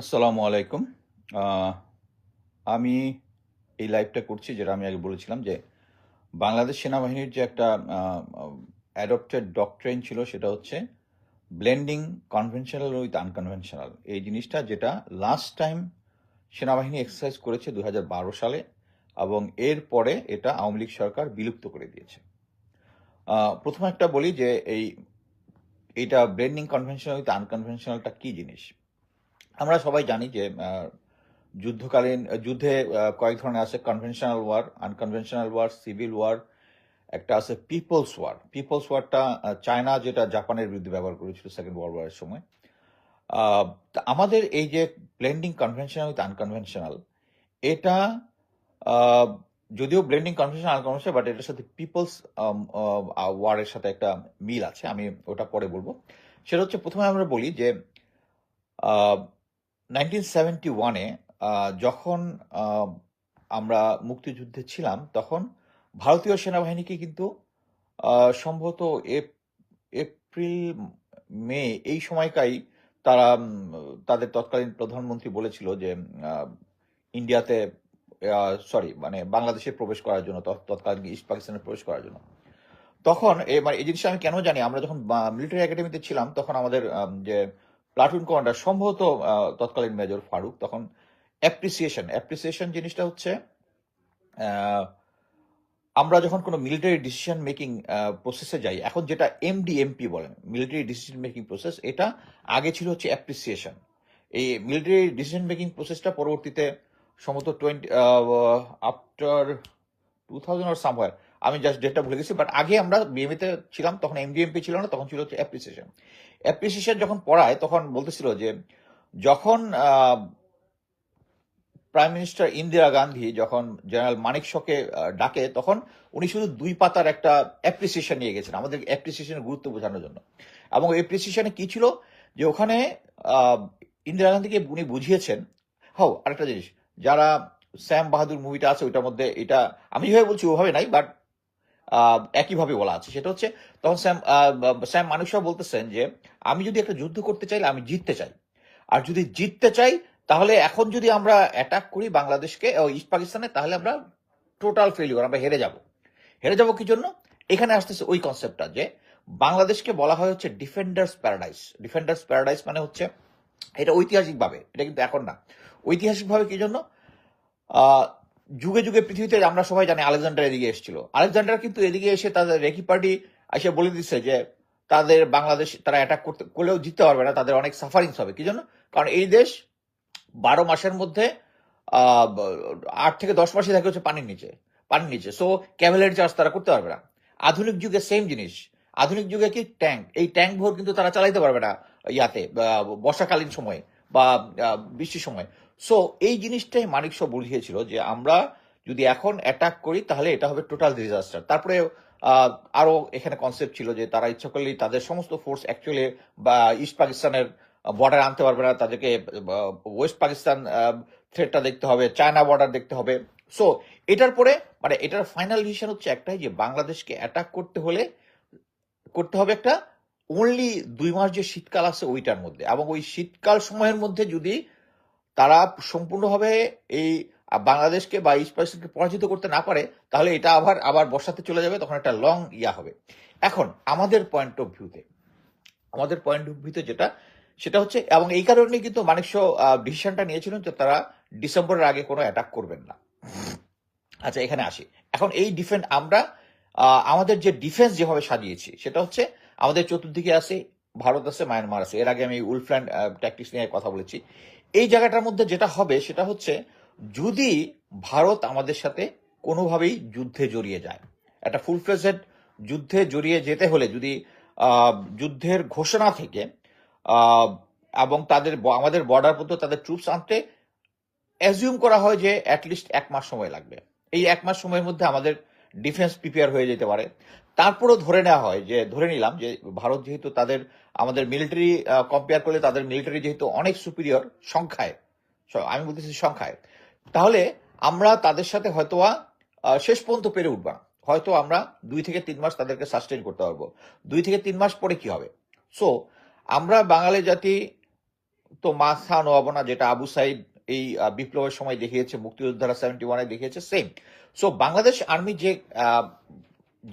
আসসালামু আলাইকুম। আমি এই লাইভটা করছি যেটা আমি আগে বলেছিলাম যে, বাংলাদেশ সেনাবাহিনীর যে একটা অ্যাডপ্টেড ডক্ট্রেন ছিল সেটা হচ্ছে ব্লেন্ডিং কনভেনশনাল উইথ আনকনভেনশনাল এই জিনিসটা যেটা লাস্ট টাইম সেনাবাহিনী এক্সারসাইজ করেছে দু হাজার বারো সালে এবং এর পরে এটা আওয়ামী লীগ সরকার বিলুপ্ত করে দিয়েছে। প্রথমে একটা বলি যে, এই, এইটা ব্লেন্ডিং কনভেনশনাল উইথ আনকনভেনশনালটা কী জিনিস? আমরা সবাই জানি যে যুদ্ধকালীন যুদ্ধে কয়েক ধরনের আছে conventional war unconventional war civil war একটা আছে পিপলস ওয়ার পিপলস ওয়ারটা চায়না যেটা জাপানের বিরুদ্ধে ব্যবহার করেছিল সেকেন্ড ওয়ার্ল্ড ওয়ারের সময়। আমাদের এই যে ব্লেন্ডিং কনভেনশনাল উইথ আনকনভেনশনাল এটা যদিও ব্লেন্ডিং কনভেনশনাল আনকনভেনশনাল বাট এটার সাথে পিপলস ওয়ারের সাথে একটা মিল আছে, আমি ওটা পরে বলব। সেটা হচ্ছে প্রথমে আমরা বলি যে নাইনটিন সেভেন্টি ওয়ানে যখন আমরা মুক্তিযুদ্ধে ছিলাম, তখন ভারতীয় সেনাবাহিনীকে কিন্তু সম্ভবত এপ- এপ্রিল, মে এই সময়কাই তারা তাদের তৎকালীন প্রধানমন্ত্রী বলেছিল যে ইন্ডিয়াতে সরি মানে বাংলাদেশে প্রবেশ করার জন্য, তৎ- তৎকালীন ইস্ট পাকিস্তানে প্রবেশ করার জন্য। তখন মানে এই জিনিসটা আমি কেন জানি, আমরা যখন মিলিটারি একাডেমিতে ছিলাম, তখন আমাদের যে প্লাটুন কমান্ডার, সম্ভবত তৎকালীন মেজর ফারুক, তখন অ্যাপ্রিসিয়েশন অ্যাপ্রিসিয়েশন জিনিসটা হচ্ছে আমরা যখন কোনো মিলিটারি ডিসিশন মেকিং প্রসেসে যাই, এখন যেটা এমডিএমপি বলেন মিলিটারি ডিসিশন মেকিং প্রসেস এটা আগে ছিল হচ্ছে অ্যাপ্রিসিয়েশন এই মিলিটারি ডিসিশন মেকিং প্রসেসটা পরবর্তীতে সম্ভবত টোয়েন্টি আফটার টু থাউজেন্ড আর সামওয়ার আমি জাস্ট ডেটটা ভুলে গেছি বাট আগে আমরা বিএমএতে ছিলাম, তখন এমডিএমপি ছিল না, তখন ছিল হচ্ছে অ্যাপ্রিসিয়েশন অ্যাপ্রিসিয়েশন যখন পড়ায়, তখন বলতেছিল যে যখন প্রাইম মিনিস্টার ইন্দিরা গান্ধী যখন জেনারেল মানিক শকে ডাকে, তখন উনি শুধু দুই পাতার একটা অ্যাপ্রিসিয়েশন নিয়ে গেছেন, আমাদের অ্যাপ্রিসিয়েশনের গুরুত্ব বোঝানোর জন্য। এবং অ্যাপ্রিসিয়েশনে কি ছিল? যে ওখানে ইন্দিরা গান্ধীকে উনি বুঝিয়েছেন। হও, আরেকটা জিনিস, যারা শ্যাম বাহাদুর মুভিটা আছে, ওইটার মধ্যে এটা, আমি যেভাবে বলছি ওভাবে নাই বাট একইভাবে বলা আছে। সেটা হচ্ছে, তখন স্যাম স্যাম মানুষরা বলতেছেন যে, আমি যদি একটা যুদ্ধ করতে চাইলে আমি জিততে চাই। আর যদি জিততে চাই, তাহলে এখন যদি আমরা অ্যাটাক করি বাংলাদেশকে ইস্ট পাকিস্তানে তাহলে আমরা টোটাল ফেলিওর আমরা হেরে যাব। হেরে যাব কি জন্য? এখানে আসতেছে ওই কনসেপ্টটা যে, বাংলাদেশকে বলা হয় হচ্ছে ডিফেন্ডার্স প্যারাডাইস ডিফেন্ডার্স প্যারাডাইস মানে হচ্ছে, এটা ঐতিহাসিকভাবে, এটা কিন্তু এখন না। ঐতিহাসিকভাবে কি জন্য? যুগে যুগে পৃথিবীতে আমরা সবাই জানি আলেকজান্ডার এদিকে এসেছিল। আলেকজান্ডার কিন্তু এদিকে এসে তাদের রেকি পার্টি এসে বলে দিচ্ছে যে তাদের বাংলাদেশ তারা অ্যাটাক করতে, করলেও জিততে পারবে না, তাদের অনেক সাফারিংস হবে। কি জন্য? কারণ এই দেশ বারো মাসের মধ্যে আট থেকে দশ মাসই থাকে হচ্ছে পানির নিচে পানির নিচে। সো ক্যাভেলারি চার্জ তারা করতে পারবে না। আধুনিক যুগে সেম জিনিস। আধুনিক যুগে কি? ট্যাঙ্ক এই ট্যাঙ্ক ভোর কিন্তু তারা চালাইতে পারবে না ইয়াতে বর্ষাকালীন সময়ে, বা বৃষ্টির সময়। সো এই জিনিসটাই মানিক সব বুঝিয়েছিল যে আমরা যদি এখন অ্যাটাক করি, তাহলে এটা হবে টোটাল ডিজাস্টার তারপরে আরও এখানে কনসেপ্ট ছিল যে তারা ইচ্ছা করলেই তাদের সমস্ত ফোর্স অ্যাকচুয়ালি বা ইস্ট পাকিস্তানের বর্ডার আনতে পারবে না, তাদেরকে ওয়েস্ট পাকিস্তান থ্রেটটা দেখতে হবে চায়না বর্ডার দেখতে হবে। সো এটার পরে মানে এটার ফাইনাল ডিসিশন হচ্ছে একটাই যে বাংলাদেশকে অ্যাটাক করতে হলে, করতে হবে একটা অনলি দুই মাস যে শীতকাল আছে ওইটার মধ্যে। এবং ওই শীতকাল সময়ের মধ্যে যদি তারা সম্পূর্ণভাবে এই বাংলাদেশকে বা ইস্ট পাকিস্তানকে পরাজিত করতে না পারে, তাহলে এটা আবার আবার বর্ষাতে চলে যাবে, তখন একটা লং ইয়া হবে। এখন, আমাদের পয়েন্ট অফ ভিউতে আমাদের পয়েন্ট অফ ভিউতে যেটা, সেটা হচ্ছে, এবং এই কারণে কিন্তু মানিকশ ডিসিশনটা নিয়েছিলেন যে তারা ডিসেম্বরের আগে কোনো অ্যাটাক করবেন না। আচ্ছা এখানে আসি। এখন এই ডিফেন্স আমরা আমাদের যে ডিফেন্স যেভাবে সাজিয়েছি, সেটা হচ্ছে, আমাদের চতুর্দিকে আছে, ভারত আছে মায়ানমার আছে। এর আগে আমি উলফ্ল্যান্ড ট্যাকটিক্স নিয়ে কথা বলেছি। এই জায়গাটার মধ্যে যেটা হবে সেটা হচ্ছে যদি ভারত আমাদের সাথে কোনোভাবেই যুদ্ধে জড়িয়ে যায়, একটা ফুল ফ্লেজেড যুদ্ধে জড়িয়ে যেতে হলে, যদি যুদ্ধের ঘোষণা থেকে এবং তাদের আমাদের বর্ডার পর্যন্ত তাদের ট্রুপস আনতে অ্যাজিউম করা হয় যে অ্যাটলিস্ট এক মাস সময় লাগবে। এই এক মাস সময়ের মধ্যে আমাদের ডিফেন্স প্রিপেয়ার হয়ে যেতে পারে। তারপরও ধরে নেওয়া হয় যে, ধরে নিলাম যে, ভারত যেহেতু তাদের, আমাদের মিলিটারি কম্পেয়ার করলে তাদের মিলিটারি যেহেতু অনেক সুপিরিয়র সংখ্যায় আমি বলতেছি সংখ্যায়, তাহলে আমরা তাদের সাথে হয়তোবা শেষ পর্যন্ত পেরে উঠবা। হয়তো আমরা দুই থেকে তিন মাস তাদেরকে সাস্টেন করতে পারব। দুই থেকে তিন মাস পরে কি হবে? সো আমরা বাঙালি জাতি তো মাথা নোয়াবো না, যেটা আবু সাইদ এই বিপ্লবের সময় দেখিয়েছে, মুক্তিযোদ্ধারা সেভেন্টি ওয়ানে দেখিয়েছে সেম সো বাংলাদেশ আর্মি যে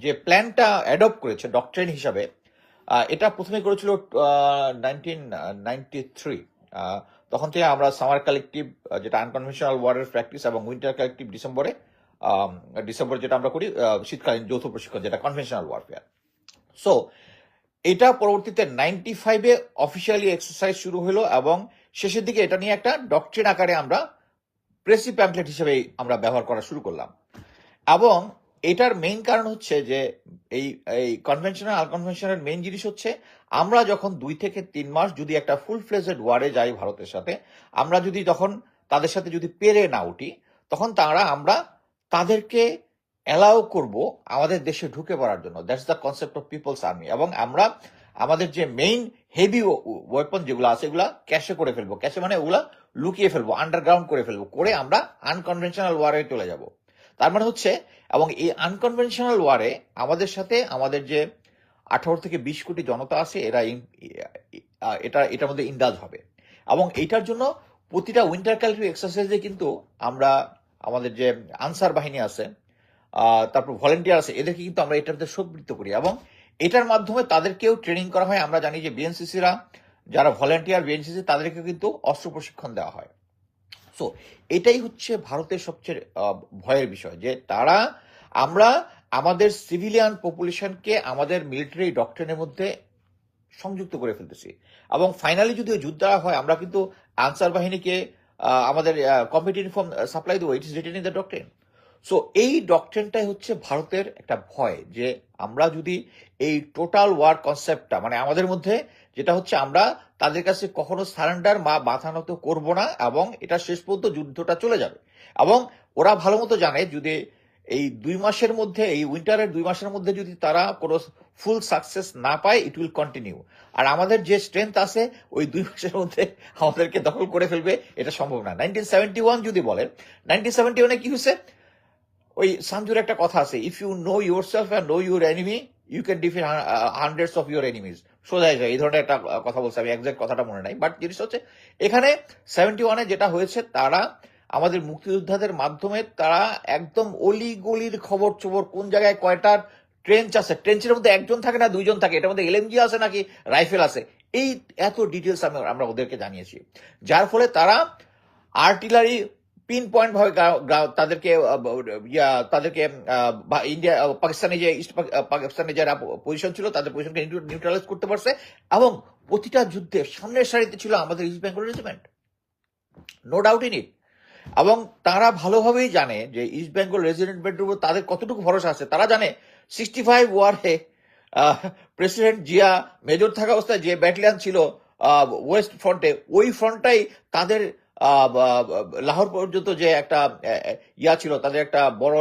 যে প্ল্যানটা অ্যাডপ্ট করেছে ডক্ট্রেন হিসাবে এটা প্রথমে করেছিল তখন থেকে আমরা সামার কালেকটিভ যেটা আনকনভেনশনাল ওয়ারের প্র্যাকটিস এবং উইন্টার কালেকটিভ ডিসেম্বরে ডিসেম্বরে যেটা আমরা করি শীতকালীন যৌথ প্রশিক্ষণ, যেটা কনভেনশনাল ওয়ারফেয়ার সো এটা পরবর্তীতে নাইনটি ফাইভে অফিসিয়ালি এক্সারসাইজ শুরু হলো এবং শেষের দিকে এটা নিয়ে একটা ডক্ট্রিন আকারে আমরা প্রেসি প্যাম্পলেট হিসেবে আমরা ব্যবহার করা শুরু করলাম। এবং এটার মেইন কারণ হচ্ছে যে এই এই কনভেনশনাল আনকনভেনশনাল মেইন জিনিস হচ্ছে, আমরা যখন দুই থেকে তিন মাস যদি একটা ফুল ফ্লেজেড ওয়ারে যাই ভারতের সাথে, আমরা যদি তখন তাদের সাথে যদি পেরে না উঠি, তখন তারা আমরা তাদেরকে অ্যালাউ করব আমাদের দেশে ঢুকে পড়ার জন্য। That's the concept of people's army এবং আমরা আমাদের যে মেইন হেভি ওয়েপন যেগুলো আছে, এগুলা ক্যাশে করে ফেলব। ক্যাশে মানে ওগুলা লুকিয়ে ফেলব আন্ডারগ্রাউন্ড করে ফেলব, করে আমরা আনকনভেনশনাল ওয়ারে চলে যাব। তার মানে হচ্ছে, এবং এই আনকনভেনশনাল ওয়ারে আমাদের সাথে আমাদের যে আঠারো থেকে বিশ কোটি জনতা আছে, এরা এটা, এটার মধ্যে ইন্দাজ হবে। এবং এইটার জন্য প্রতিটা উইন্টার ক্যালিটিভ এক্সারসাইজে কিন্তু আমরা আমাদের যে আনসার বাহিনী আছে তারপর ভলেন্টিয়ার আছে, এদেরকে কিন্তু আমরা এটার মধ্যে সম্পৃক্ত করি। এবং এটার মাধ্যমে তাদেরকেও ট্রেনিং করা হয়। আমরা জানি যে বিএনসিসিরা যারা ভলেন্টিয়ার বিএনসিসি তাদেরকে কিন্তু অস্ত্র প্রশিক্ষণ দেওয়া হয়। সো এটাই হচ্ছে ভারতের সবচেয়ে ভয়ের বিষয় যে তারা, আমরা আমাদের সিভিলিয়ান পপুলেশনকে আমাদের মিলিটারি ডক্টরের মধ্যে সংযুক্ত করে ফেলতেছি। এবং ফাইনালি যদি যুদ্ধ হয়, আমরা কিন্তু আনসার বাহিনীকে আমাদের কম্পিটিভ ইউনিফর্ম সাপ্লাই দেবো। It is written in the doctrine so এই ডক্ট্রিনটাই হচ্ছে ভারতের একটা ভয় যে আমরা যদি এই টোটাল ওয়ার কনসেপ্টটা মানে আমাদের মধ্যে যেটা হচ্ছে আমরা তাদের কাছে কখনো সারেন্ডার মাথা নত করব না এবং এটা শেষ পর্যন্ত যুদ্ধটা চলে যাবে। এবং ওরা ভালো মতো জানে যদি এই দুই মাসের মধ্যে, এই উইন্টারের দুই মাসের মধ্যে যদি তারা কোনো ফুল সাকসেস না পায় ইট উইল কন্টিনিউ আর আমাদের যে স্ট্রেংথ আছে, ওই দুই মাসের মধ্যে আমাদেরকে দখল করে ফেলবে, এটা সম্ভব না। নাইনটিন সেভেন্টি ওয়ান যদি বলেন নাইনটিন সেভেন্টি ওয়ানে কি হয়েছে? ওই সানজুর একটা কথা আছে if you know yourself and know your enemy you can defeat hundreds of your enemies সোজা যায়, এই ধরনের একটা কথা বলছে, আমি একজ্যাক্ট কথাটা মনে নাই বাট জিনিস হচ্ছে, এখানে সেভেন্টি ওয়ানে যেটা হয়েছে, তারা আমাদের মুক্তিযোদ্ধাদের মাধ্যমে তারা একদম অলি গলির খবর চবর কোন জায়গায় কয়টা ট্রেঞ্চ আছে ট্রেঞ্চের মধ্যে একজন থাকে না, দুইজন থাকে, এটার মধ্যে এলএমজি আছে নাকি, রাইফেল আছে, এই এত ডিটেলস আমরা ওদেরকে জানিয়েছি। যার ফলে তারা আর্টিলারি পিন পয়েন্ট ভাবে তাদেরকে তাদেরকে ইন্ডিয়া পাকিস্তানে যে, ইস্ট পাক- পাকিস্তানে যারা পজিশন ছিল, তাদের পজিশনকে নিউট্রালাইজ করতে পারছে এবং প্রতিটা যুদ্ধে সামনের সারিতে ছিল আমাদের East Bengal Regiment no doubt in it এবং তারা ভালোভাবেই জানে যে ইস্ট বেঙ্গল রেজিডেন্টের উপর তাদের কতটুকু ভরসা আছে। তারা জানে সিক্সটি ফাইভ ওয়ারে প্রেসিডেন্ট জিয়া মেজর থাকা অবস্থায় যে ব্যাটালিয়ান ছিল ওয়েস্ট ফ্রন্টে ওই ফ্রন্টটাই তাদের লাহোর পর্যন্ত যে একটা ইয়া ছিল, তাদের একটা বড়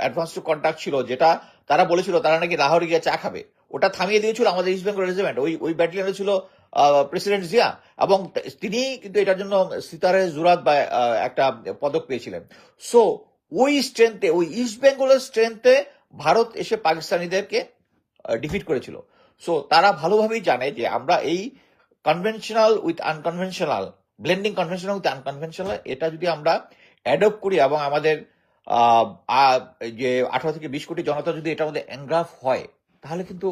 অ্যাডভান্স টু কন্ট্যাক্ট ছিল, যেটা তারা বলেছিল তারা নাকি লাহোরে গিয়ে চা খাবে। ওটা থামিয়ে দিয়েছিল আমাদের ইস্ট বেঙ্গল রেজিমেন্ট ওই ওই ব্যাটালিয়নে ছিল প্রেসিডেন্ট জিয়া এবং তিনি কিন্তু এটার জন্য সিতারে জুরাত বা একটা পদক পেয়েছিলেন। সো ওই স্ট্রেংথে ওই ইস্ট বেঙ্গলের স্ট্রেংথে ভারত এসে পাকিস্তানিদেরকে ডিফিট করেছিল। সো তারা ভালোভাবেই জানে যে আমরা এই conventional with unconventional blending conventional with unconventional এটা যদি আমরা অ্যাডপ্ট করি এবং আমাদের যে আঠারো থেকে বিশ কোটি জনতা যদি এটা মধ্যে অ্যাংগ্রাফ হয়, তাহলে কিন্তু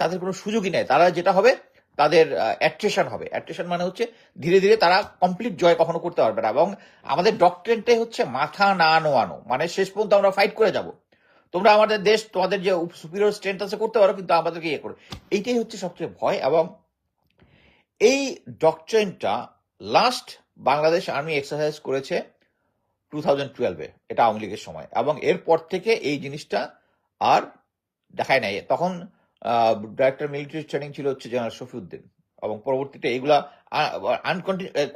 তাদের কোনো সুযোগই নেই। তারা যেটা হবে, তাদের অ্যাট্রেশন হবে। অ্যাট্রেশন মানে হচ্ছে ধীরে ধীরে তারা কমপ্লিট জয় কখনো করতে পারবে না এবং আমাদের ডক্ট্রেনটাই হচ্ছে মাথা না নোয়ানো। মানে শেষ পর্যন্ত আমরা ফাইট করে যাব। তোমরা আমাদের দেশ, তোমাদের যে সুপিরিয়র স্ট্রেংথ আছে করতে পারো, কিন্তু আমাদেরকে ইয়ে করো। এইটাই হচ্ছে সবচেয়ে ভয় এবং এই ডক্ট্রেনটা লাস্ট বাংলাদেশ আর্মি এক্সারসাইজ করেছে টু থাউজেন্ড টুয়েলভে এটা আওয়ামী লীগের সময়। এবং এরপর থেকে এই জিনিসটা আর দেখায় নাই। তখন ডাইরেক্টর মিলিটারি ট্রেনিং ছিল হচ্ছে জেনারেল শফিউদ্দিন এবং পরবর্তীতে এগুলা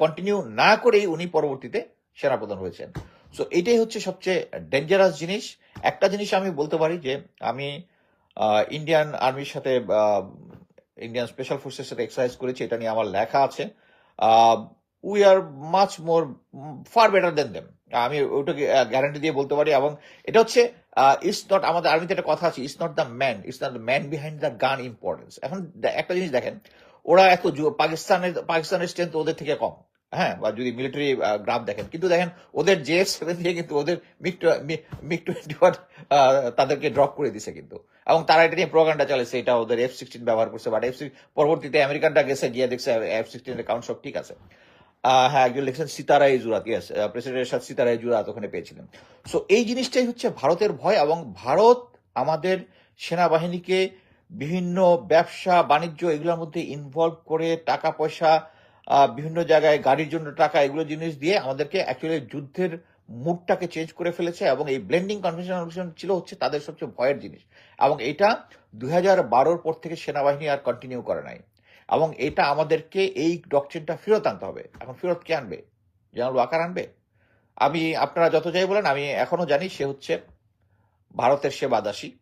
কন্টিনিউ না করেই উনি পরবর্তীতে সেনাপ্রধান হয়েছেন। সো এটাই হচ্ছে সবচেয়ে ডেঞ্জারাস জিনিস। একটা জিনিস আমি বলতে পারি যে, আমি ইন্ডিয়ান আর্মির সাথে ইন্ডিয়ান স্পেশাল ফোর্সের সাথে এক্সারসাইজ করেছি, এটা নিয়ে আমার লেখা আছে। We are much more far better than them আমি ওইটাকে গ্যারান্টি দিয়ে বলতে পারি। এবং এটা হচ্ছে ইস নট আমাদের আর্মিতে একটা কথা আছে is not the man is not the man behind the gun importance এখন একটা জিনিস দেখেন, ওরা এত পাকিস্তানের পাকিস্তানের স্ট্রেংথ ওদের থেকে কম। হ্যাঁ বা যদি মিলিটারি গ্রাফ দেখেন। কিন্তু দেখেন, ওদের জে এফ সেভেন দিয়ে কিন্তু ওদের মিগ টোয়েন্টি ওয়ান তাদেরকে ড্রপ করে দিছে কিন্তু। এবং তারা এটা নিয়ে প্রোগ্রামটা চালাইছে, এটা ওদের এফ সিক্সটিন ব্যবহার করছে। বাট এফ পরবর্তীতে আমেরিকানটা গেছে, গিয়ে দেখছে এফ সিক্সটিনের কাউন্ট সব ঠিক আছে। হ্যাঁ একজন লিখছেন সিতারা ইজুরাত ইয়েস প্রেসিডেন্টের সাথে সিতারা ইজুরাত ওখানে পেয়েছিলেন। সো এই জিনিসটাই হচ্ছে ভারতের ভয় এবং ভারত আমাদের সেনাবাহিনীকে বিভিন্ন ব্যবসা, বাণিজ্য, এগুলোর মধ্যে ইনভলভ করে টাকা পয়সা বিভিন্ন জায়গায় গাড়ির জন্য টাকা, এগুলো জিনিস দিয়ে আমাদেরকে অ্যাকচুয়ালি যুদ্ধের মুডটাকে চেঞ্জ করে ফেলেছে এবং এই ব্লেন্ডিং কনভেনশন ছিল হচ্ছে তাদের সবচেয়ে ভয়ের জিনিস। এবং এটা দুই হাজার বারোর পর থেকে সেনাবাহিনী আর কন্টিনিউ করে নাই। এবং এটা আমাদেরকে এই ডকট্রিনটা ফেরত আনতে হবে। এখন ফেরত কে আনবে? জেনারেল ওয়াকার আনবে? আমি, আপনারা যত যাই বলেন, আমি এখনও জানি সে হচ্ছে ভারতের সেবাদাসী,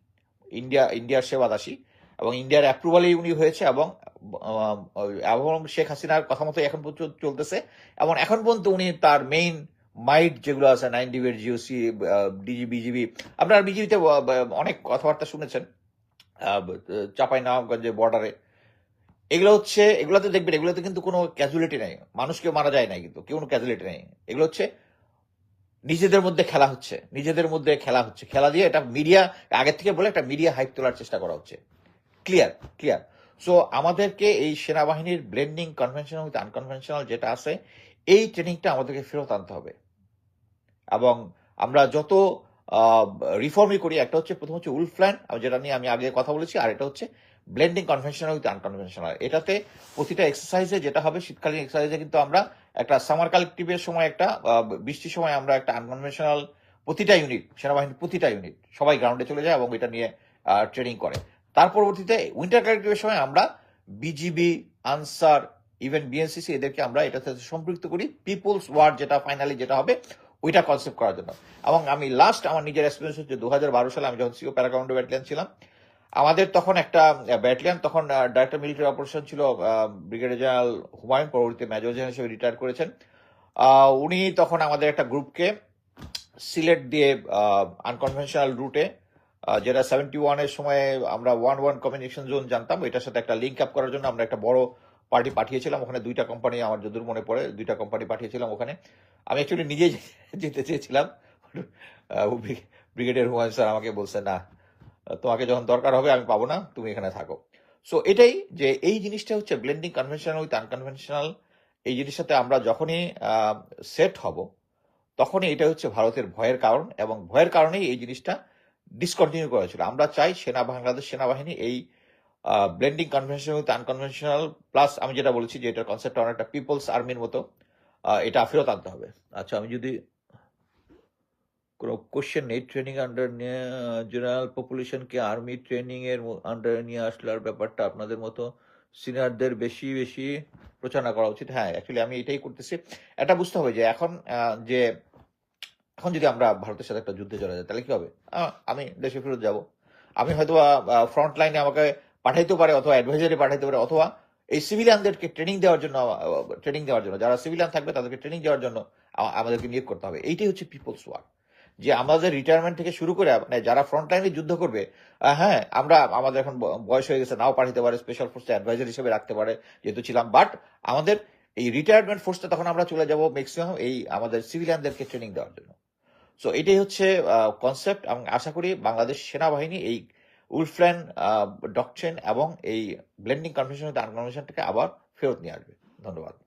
ইন্ডিয়া, ইন্ডিয়ার সেবাদাসী এবং ইন্ডিয়ার অ্যাপ্রুভালেই উনি হয়েছে এবং এবং শেখ হাসিনার কথা মতো এখন পর্যন্ত চলতেছে। এবং এখন পর্যন্ত উনি তার মেইন মাইট যেগুলো আছে নাইন ডিবির জিওসি ডিজি বিজিবি আপনার বিজিবিতে অনেক কথাবার্তা শুনেছেন। চাপাই নবাবগঞ্জের বর্ডারে এগুলো হচ্ছে, এগুলোতে দেখবেন, এগুলোতে কিন্তু কোনো ক্যাজুয়ালিটি নেই। মানুষ কেউ মারা যায় না কিন্তু, কেউ কোনো ক্যাজুয়ালিটি নেই। এগুলো হচ্ছে নিজেদের মধ্যে খেলা হচ্ছে, নিজেদের মধ্যে খেলা হচ্ছে। খেলা দিয়ে এটা মিডিয়া আগের থেকে বলে একটা মিডিয়া হাইপ তোলার চেষ্টা করা হচ্ছে। ক্লিয়ার ক্লিয়ার সো আমাদেরকে এই সেনাবাহিনীর ব্লেন্ডিং কনভেনশনাল উইথ আনকনভেনশনাল যেটা আছে, এই ট্রেনিংটা আমাদেরকে ফেরত আনতে হবে। এবং আমরা যত রিফর্মই করি, একটা হচ্ছে প্রথম হচ্ছে উলফ প্ল্যান যেটা নিয়ে আমি আগে কথা বলেছি, আর এটা হচ্ছে ব্লেন্ডিং কনভেনশনাল উইথ আনকনভেনশনাল এটাতে প্রতিটা এক্সারসাইজে যেটা হবে, শীতকালীন এক্সারসাইজে কিন্তু আমরা একটা সামার কালেকটিভের সময় একটা বৃষ্টির সময় আমরা একটা আনকনভেনশনাল প্রতিটা ইউনিট সেনাবাহিনীর প্রতিটা ইউনিট সবাই গ্রাউন্ডে চলে যায় এবং এটা নিয়ে ট্রেনিং করে। তার পরবর্তীতে উইন্টার কালেকটিভের সময় আমরা বিজিবি আনসার ইভেন বিএনসিসি এদেরকে আমরা এটাতে সম্পৃক্ত করি। পিপলস ওয়ার্ড যেটা ফাইনালি যেটা হবে, ওইটা কনসেপ্ট করার জন্য। এবং আমি লাস্ট আমার নিজের এক্সপিরিয়েন্স হচ্ছে দু হাজার বারো সালে আমি যখন সিও প্যারাকাউন্ড ব্যাটালিয়ান ছিলাম, আমাদের তখন একটা ব্যাটালিয়ান তখন ডাইরেক্টর মিলিটারি অপারেশন ছিল ব্রিগেডিয়ার জেনারেল হুমায়ুন, পরবর্তীতে মেজর জেনারেল হিসেবে রিটায়ার করেছেন। উনি তখন আমাদের একটা গ্রুপকে সিলেট দিয়ে আনকনভেনশনাল রুটে যেটা সেভেন্টি ওয়ানের সময় আমরা ওয়ান ওয়ান কমিউনিকেশন জোন জানতাম, এটার সাথে একটা লিঙ্ক আপ করার জন্য আমরা একটা বড় পার্টি পাঠিয়েছিলাম। ওখানে দুইটা কোম্পানি আমার যদুর মনে পড়ে, দুইটা কোম্পানি পাঠিয়েছিলাম ওখানে। আমি অ্যাকচুয়ালি নিজেই যেতে চেয়েছিলাম। ব্রিগেডিয়ার হুমায়ুন স্যার আমাকে বলছে, না, তোমাকে যখন দরকার হবে আমি পাবো না, তুমি এখানে থাকো। সো এটাই যে এই জিনিসটা হচ্ছে ব্লেন্ডিং কনভেনশনাল উইথ আনকনভেনশনাল এই জিনিসটাতে আমরা যখনই সেট হব, তখনই এটা হচ্ছে ভারতের ভয়ের কারণ এবং ভয়ের কারণেই এই জিনিসটা ডিসকন্টিনিউ করা হয়েছিল আমরা চাই সেনা, বাংলাদেশ সেনাবাহিনী এই blending conventional with unconventional plus আমি যেটা বলেছি যে এটার কনসেপ্ট অনেকটা পিপলস আর্মির মতো এটা ফেরত আনতে হবে। আচ্ছা আমি যদি কোনো কোশ্চেন নেই ট্রেনিং আন্ডার জেনারেল পপুলেশনকে আর্মি ট্রেনিং এর আন্ডারে নিয়ে আসলার ব্যাপারটা আপনাদের মতো সিনিয়রদের বেশি বেশি প্রচারণা করা উচিত। হ্যাঁ অ্যাকচুয়ালি আমি এটাই করতেছি। এটা বুঝতে হবে যে এখন যে এখন যদি আমরা ভারতের সাথে একটা যুদ্ধে চলে যাই তাহলে কি হবে? আমি দেশে ফেরত যাব। আমি হয়তো ফ্রন্ট লাইনে আমাকে পাঠাইতে পারে অথবা অ্যাডভাইজারি পাঠাইতে পারে অথবা এই সিভিলিয়ানদেরকে ট্রেনিং দেওয়ার জন্য ট্রেনিং দেওয়ার জন্য যারা সিভিলিয়ান থাকবে তাদেরকে ট্রেনিং দেওয়ার জন্য আমাদেরকে নিয়োগ করতে হবে। এইটাই হচ্ছে পিপলস ওয়ার যে আমাদের রিটায়ারমেন্ট থেকে শুরু করে মানে যারা ফ্রন্ট লাইনে যুদ্ধ করবে হ্যাঁ আমরা আমাদের এখন বয়স হয়ে গেছে নাও পাঠাতে পারে স্পেশাল ফোর্স অ্যাডভাইজার হিসেবে রাখতে পারে যেহেতু ছিলাম। বাট আমাদের এই রিটায়ারমেন্ট ফোর্সটা তখন আমরা চলে যাব ম্যাক্সিমাম এই আমাদের সিভিলিয়ানদেরকে ট্রেনিং দেওয়ার জন্য। সো এটাই হচ্ছে কনসেপ্ট এবং আশা করি বাংলাদেশ সেনাবাহিনী এই উলফ্ল্যান ডকট্রেন এবং এই ব্লেন্ডিং কনভেনশন আনকনভেনশনটাকে আবার ফেরত নিয়ে আসবে। ধন্যবাদ।